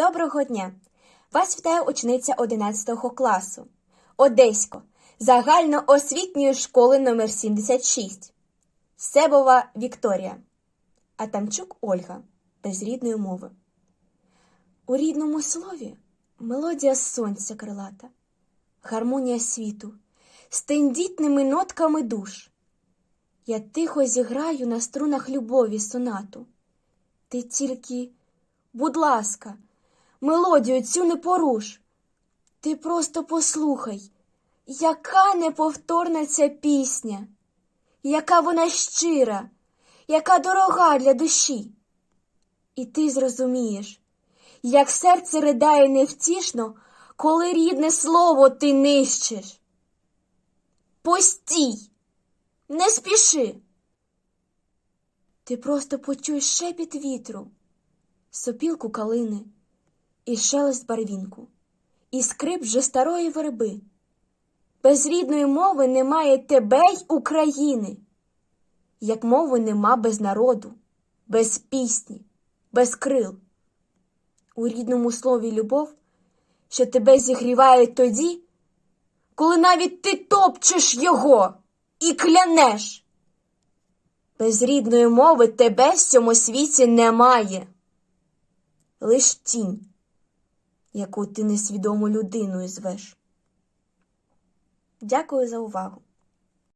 Доброго дня! Вас вітає учениця 11 класу Одесько загальноосвітньої школи номер 76 Себова Вікторія Атамчук Ольга без рідної мови. У рідному слові мелодія сонця крилата, гармонія світу з тендітними нотками душ. Я тихо зіграю на струнах любові сонату. Ти тільки, будь ласка, мелодію цю не поруш. Ти просто послухай, яка неповторна ця пісня, яка вона щира, яка дорога для душі. І ти зрозумієш, як серце ридає невтішно, коли рідне слово ти нищиш. Постій, не спіши. Ти просто почуєш шепіт вітру, сопілку калини, і шелест барвінку, і скрип вже старої верби. Без рідної мови немає тебе й України, як мови нема без народу, без пісні, без крил. У рідному слові любов, що тебе зігріває тоді, коли навіть ти топчеш його і клянеш. Без рідної мови тебе в цьому світі немає. Лиш тінь, яку ти несвідому людиною звеш. Дякую за увагу.